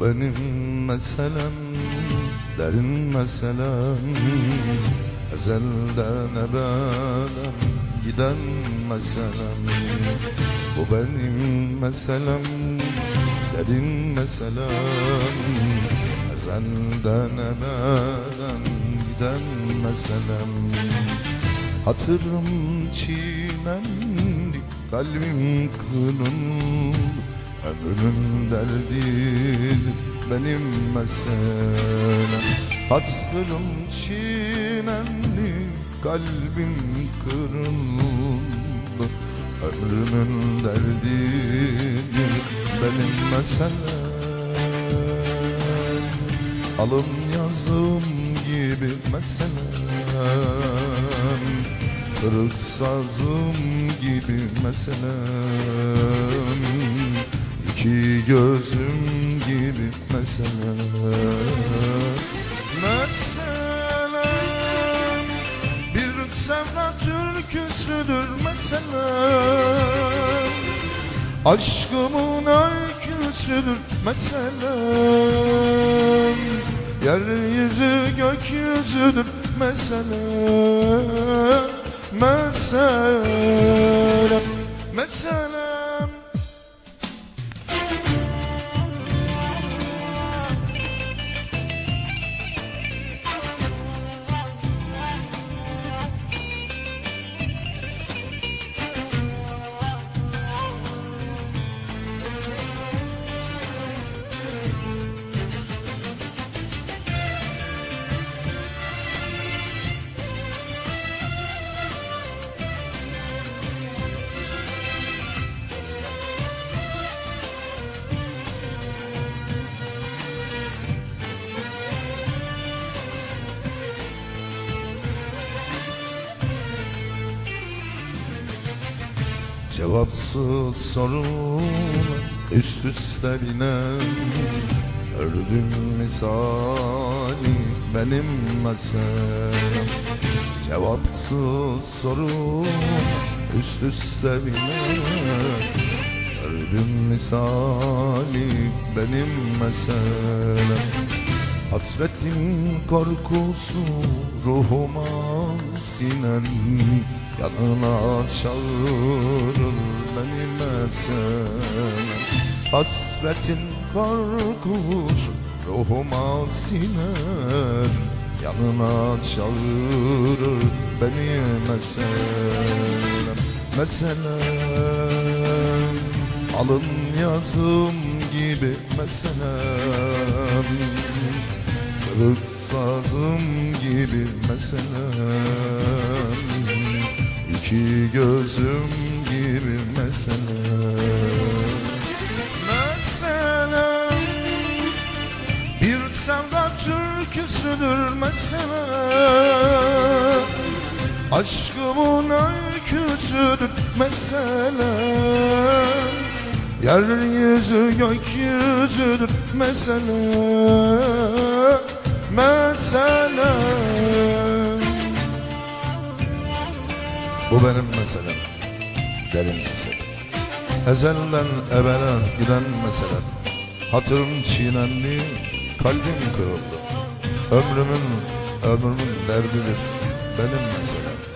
Benim meselem Derin meselem. Ezelden ebeden Giden meselem. Bu benim meselem Derin meselem. Ezelden ebeden Giden meselem. Hatırım çiğnendi Kalbim kırıldı Ömrümün derdidir benim meselem Hatırım çiğnendi Kalbim kırıldı. Ömrümün derdidir benim meselem Alım yazım gibi meselem Kırık sazım gibi meselem İki gözüm gibi meselem Meselem Bir sevda türküsüdür meselem Aşkımın öyküsüdür meselem Yeryüzü gökyüzüdür meselem Meselem Meselem Cevapsız sorular üst üste binen Gördüm misali benim meselem Cevapsız sorular üst üste binen Gördüm misali benim meselem Hasretin korkusu ruhuma sinen Yanına çağırır beni meselem Hasretin korkusu ruhuma siner. Yanına çağırır beni meselem Meselem Alın yazım gibi meselem Kırık sazım gibi meselem İki gözüm gibi meselem Meselem Bir sevda türküsüdür meselem Aşkımın öyküsüdür meselem Yeryüzü gökyüzüdür meselem Meselem Bu benim meselem Derin meselem. Ezelden ebele giden meselem. Hatırım çiğnendi Kalbim kırıldı. Ömrümün Ömrümün derdidir Benim meselem